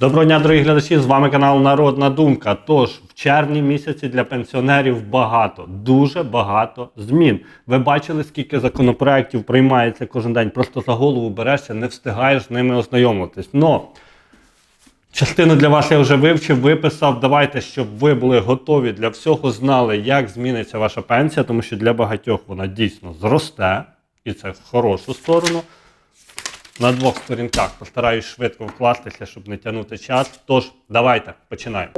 Доброго дня, дорогі глядачі! З вами канал Народна Думка. Тож в червні місяці для пенсіонерів багато, дуже багато змін. Ви бачили, скільки законопроєктів приймається кожен день. Просто за голову берешся, не встигаєш з ними ознайомитись. Но частину для вас я вже вивчив, виписав. Давайте, щоб ви були готові для всього, знали, як зміниться ваша пенсія, тому що для багатьох вона дійсно зросте, і це в хорошу сторону. На двох сторінках постараюсь швидко вкластися, щоб не тягнути час. Тож, давайте починаємо.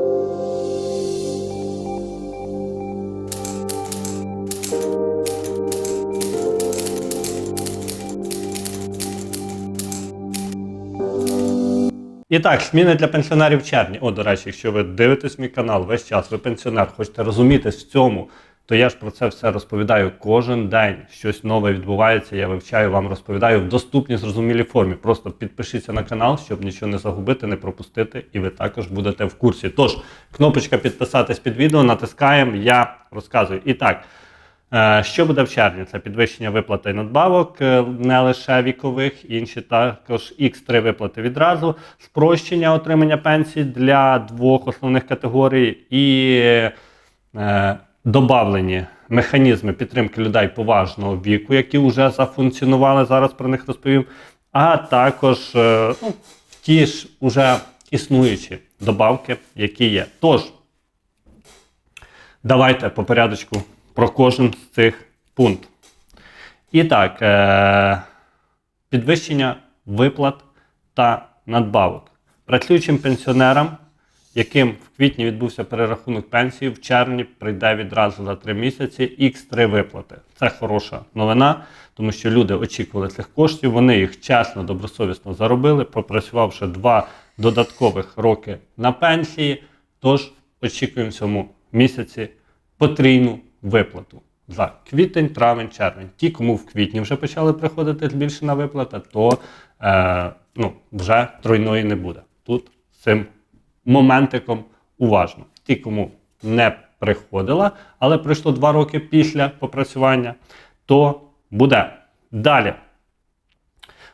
І так, зміни для пенсіонерів в червні. О, до речі, якщо ви дивитесь мій канал весь час, ви пенсіонер, хочете розумітись в цьому, то я ж про це все розповідаю кожен день. Щось нове відбувається, я вивчаю, вам розповідаю в доступній зрозумілій формі. Просто підпишіться на канал, щоб нічого не загубити, не пропустити, і ви також будете в курсі. Тож, кнопочка підписатись під відео, натискаємо, я розказую. І так. Е, Що буде в червні? Це підвищення виплати і надбавок, е, не лише вікових, інші також X3 виплати відразу, спрощення отримання пенсій для двох основних категорій і е, добавлені механізми підтримки людей поважного віку, які вже зафункціонували. Зараз про них розповім. А також е, ну, ті ж уже існуючі добавки, які є. Тож, давайте по порядочку про кожен з цих пунктів. І так, е- підвищення виплат та надбавок. Працюючим пенсіонерам, яким в квітні відбувся перерахунок пенсії, в червні прийде відразу за 3 місяці X3 виплати. Це хороша новина, тому що люди очікували цих коштів, вони їх чесно, добросовісно заробили, пропрацювавши два додаткових роки на пенсії. Тож очікуємо в цьому місяці потрійну виплату за квітень, травень, червень. Ті, кому в квітні вже почали приходити збільшена виплата, то е, ну, вже тройної не буде. Тут з цим моментиком уважно. Ті, кому не приходила, але пройшло два роки після попрацювання, то буде. Далі.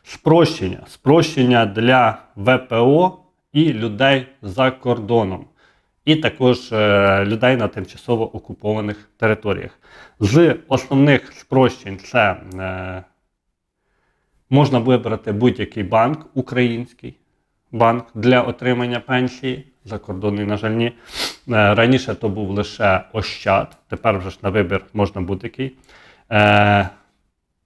Спрощення. Спрощення для ВПО і людей за кордоном і також е, людей на тимчасово окупованих територіях. З основних спрощень це е, можна вибрати будь-який банк, український банк для отримання пенсії. Закордонний, на жаль, ні. Е, раніше то був лише Ощад, тепер вже ж на вибір можна будь-який. Е,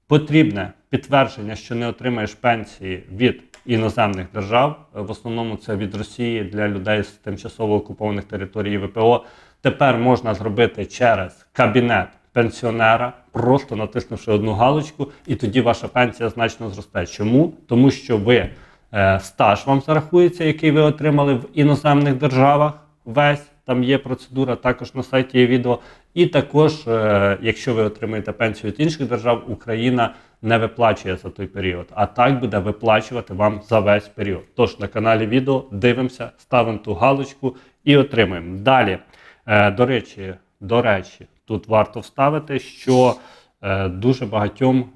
потрібне підтвердження, що не отримаєш пенсії від іноземних держав. В основному це від Росії для людей з тимчасово окупованих територій ВПО. Тепер можна зробити через кабінет пенсіонера, просто натиснувши одну галочку, і тоді ваша пенсія значно зросте. Чому? Тому що ви е, стаж вам зарахується, який ви отримали в іноземних державах. Весь там є процедура, також на сайті є відео. І також, е, якщо ви отримуєте пенсію від інших держав, Україна не виплачує за той період, а так буде виплачувати вам за весь період. Тож на каналі відео дивимося, ставимо ту галочку і отримуємо. Далі, е, до речі, до речі, тут варто вставити, що е, дуже багатьом.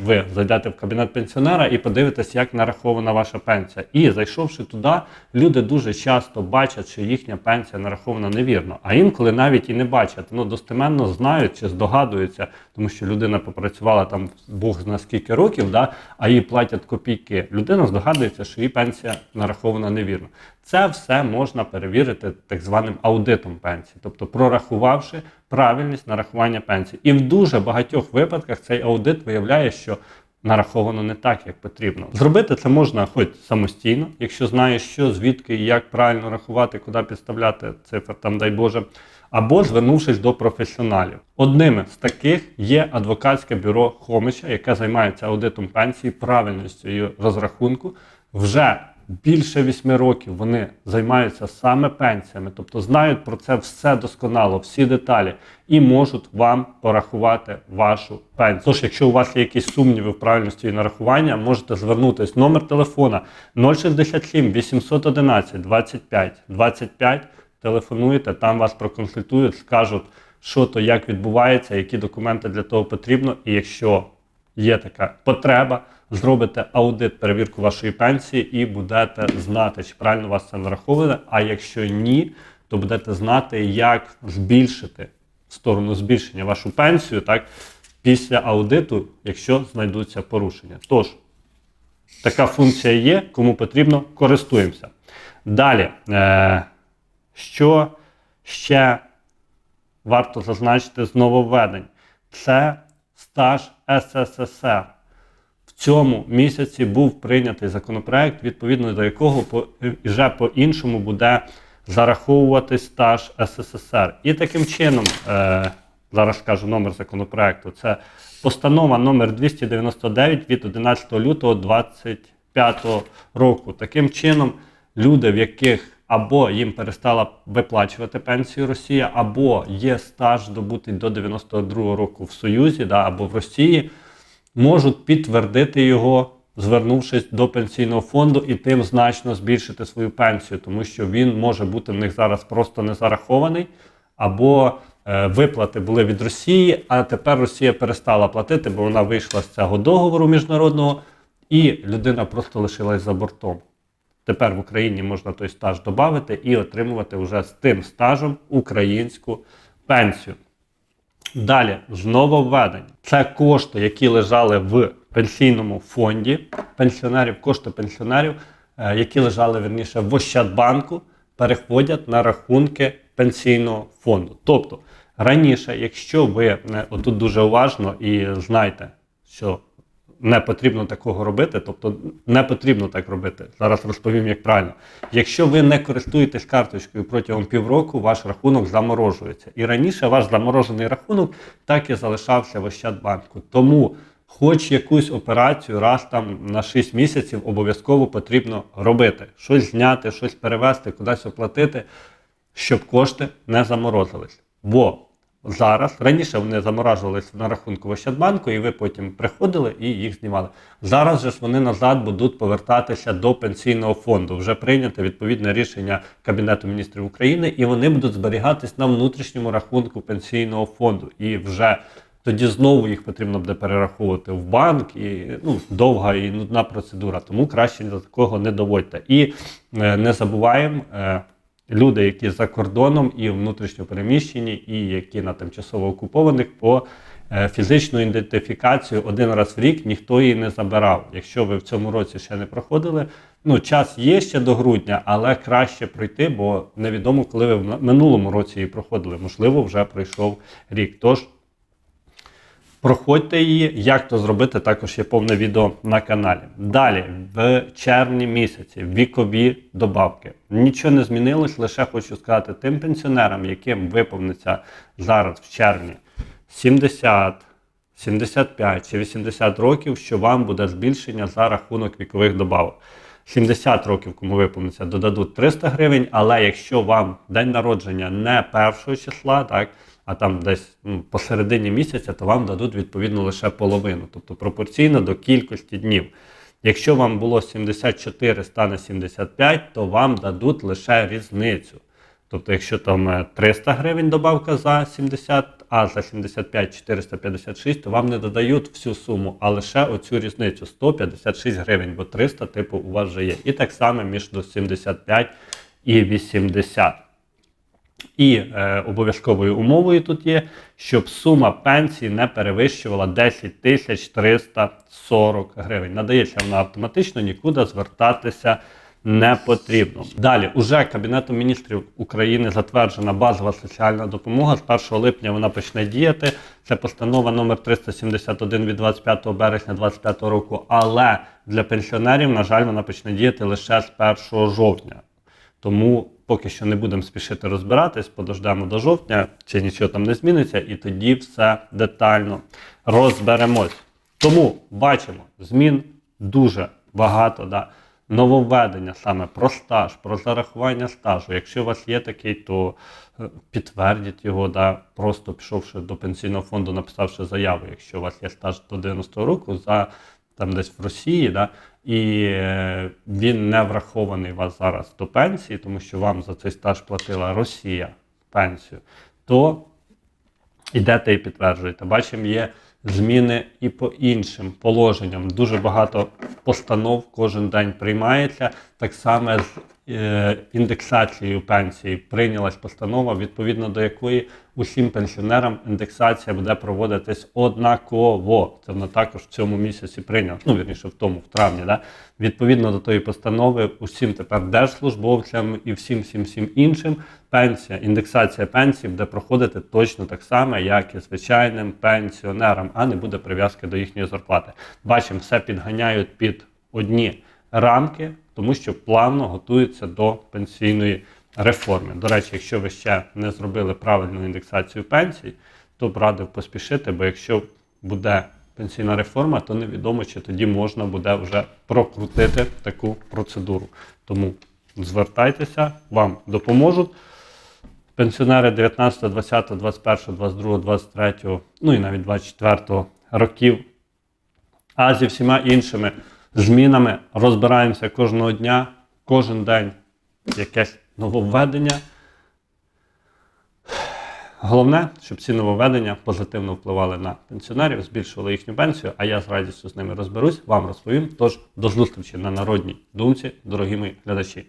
Ви зайдете в кабінет пенсіонера і подивитесь, як нарахована ваша пенсія. І зайшовши туди, люди дуже часто бачать, що їхня пенсія нарахована невірно. А інколи навіть і не бачать. Ну достеменно знають чи здогадуються, тому що людина попрацювала там Бог зна скільки років, да, а їй платять копійки. Людина здогадується, що її пенсія нарахована невірно. Це все можна перевірити так званим аудитом пенсії, тобто прорахувавши правильність нарахування пенсії. І в дуже багатьох випадках цей аудит виявляє, що нараховано не так, як потрібно. Зробити це можна хоч самостійно, якщо знаєш, що, звідки і як правильно рахувати, куди підставляти цифр, там дай Боже, або звернувшись до професіоналів. Одним з таких є адвокатське бюро Хомича, яке займається аудитом пенсії, правильністю її розрахунку. Вже більше вісьми років вони займаються саме пенсіями, тобто знають про це все досконало, всі деталі, і можуть вам порахувати вашу пенсію. Тож, якщо у вас є якісь сумніви в правильності її нарахування, можете звернутися. Номер телефона 067 811 25 25. Телефонуєте, там вас проконсультують, скажуть, що то, як відбувається, які документи для того потрібно, і якщо є така потреба, зробите аудит, перевірку вашої пенсії і будете знати, чи правильно вас це нараховано. А якщо ні, то будете знати, як збільшити в сторону збільшення вашу пенсію, так, після аудиту, якщо знайдуться порушення. Тож, така функція є, кому потрібно, користуємося. Далі, е, що ще варто зазначити з нововведень? Це стаж СССР. Цьому місяці був прийнятий законопроект, відповідно до якого по, вже по-іншому буде зараховувати стаж СССР. І таким чином, е, зараз скажу номер законопроекту, це постанова номер 299 від 11 лютого 2025 року. Таким чином, люди, в яких або їм перестала виплачувати пенсію Росія, або є стаж добутий до 92 року в Союзі да, або в Росії, можуть підтвердити його, звернувшись до пенсійного фонду, і тим значно збільшити свою пенсію, тому що він може бути в них зараз просто не зарахований, або е, виплати були від Росії, а тепер Росія перестала платити, бо вона вийшла з цього договору міжнародного, і людина просто лишилась за бортом. Тепер в Україні можна той стаж додати і отримувати вже з тим стажем українську пенсію. Далі, знову введення Це кошти, які лежали в пенсійному фонді пенсіонерів, кошти пенсіонерів, е, які лежали верніше в Ощадбанку, переходять на рахунки пенсійного фонду. Тобто раніше, якщо ви е, отут дуже уважно і знаєте, що не потрібно такого робити, тобто не потрібно так робити. Зараз розповім, як правильно. Якщо ви не користуєтесь карточкою протягом півроку, ваш рахунок заморожується. І раніше ваш заморожений рахунок так і залишався в Ощадбанку. Тому, хоч якусь операцію раз там на 6 місяців обов'язково потрібно робити. Щось зняти, щось перевести, кудись оплатити, щоб кошти не заморозились. Бо Зараз раніше вони заморажувалися на рахунку в Ощадбанку, і ви потім приходили і їх знімали. Зараз же ж вони назад будуть повертатися до пенсійного фонду. Вже прийнято відповідне рішення Кабінету міністрів України, і вони будуть зберігатись на внутрішньому рахунку пенсійного фонду. І вже тоді знову їх потрібно буде перераховувати в банк, і ну, довга і нудна процедура. Тому краще до такого не доводьте. І е, не забуваємо. Е, люди, які за кордоном і внутрішньо переміщені, і які на тимчасово окупованих по е, фізичну ідентифікацію один раз в рік ніхто її не забирав. Якщо ви в цьому році ще не проходили, ну час є ще до грудня, але краще пройти, бо невідомо, коли ви в минулому році її проходили. Можливо, вже пройшов рік. Тож Проходьте її, як то зробити, також є повне відео на каналі. Далі, в червні місяці, вікові добавки. Нічого не змінилось, лише хочу сказати тим пенсіонерам, яким виповниться зараз в червні 70, 75 чи 80 років, що вам буде збільшення за рахунок вікових добавок. 70 років, кому виповниться, додадуть 300 гривень, але якщо вам день народження не першого числа, так а там десь ну, посередині місяця, то вам дадуть відповідно лише половину, тобто пропорційно до кількості днів. Якщо вам було 74, стане 75, то вам дадуть лише різницю. Тобто, якщо там 300 е, гривень добавка за 70, а за 75 456, то вам не додають всю суму, а лише оцю різницю 156 гривень, бо 300 типу у вас вже є. І так само між 75 і 80. І е, обов'язковою умовою тут є, щоб сума пенсії не перевищувала 10 тисяч 340 гривень. Надається вона автоматично, нікуди звертатися не потрібно. Далі, уже Кабінетом міністрів України затверджена базова соціальна допомога. З 1 липня вона почне діяти. Це постанова номер 371 від 25 березня 2025 року. Але для пенсіонерів, на жаль, вона почне діяти лише з 1 жовтня. Тому поки що не будемо спішити розбиратись, подождемо до жовтня, чи нічого там не зміниться, і тоді все детально розберемось. Тому бачимо, змін дуже багато. Да. Нововведення саме про стаж, про зарахування стажу. Якщо у вас є такий, то е, підтвердіть його, да, просто пішовши до пенсійного фонду, написавши заяву, якщо у вас є стаж до 90 року, за там десь в Росії, да, і е, він не врахований у вас зараз до пенсії, тому що вам за цей стаж платила Росія пенсію, то йдете і підтверджуєте. Бачимо, є зміни і по іншим положенням. Дуже багато постанов кожен день приймається. Так само з індексацією пенсії прийнялась постанова, відповідно до якої усім пенсіонерам індексація буде проводитись однаково. Це вона також в цьому місяці прийняла. Ну, вірніше, в тому, в травні. Да? Відповідно до тої постанови, усім тепер держслужбовцям і всім всім всім іншим пенсія, індексація пенсії буде проходити точно так само, як і звичайним пенсіонерам, а не буде прив'язки до їхньої зарплати. Бачимо, все підганяють під одні рамки, тому що плавно готуються до пенсійної реформи. До речі, якщо ви ще не зробили правильну індексацію пенсій, то б радив поспішити, бо якщо буде пенсійна реформа, то невідомо, чи тоді можна буде вже прокрутити таку процедуру. Тому звертайтеся, вам допоможуть. Пенсіонери 19, 20, 21, 22, 23, ну і навіть 24 років. А зі всіма іншими змінами розбираємося кожного дня, кожен день якесь нововведення. Головне, щоб ці нововведення позитивно впливали на пенсіонерів, збільшували їхню пенсію, а я з радістю з ними розберусь, вам розповім. Тож до зустрічі на народній думці, дорогі мої глядачі.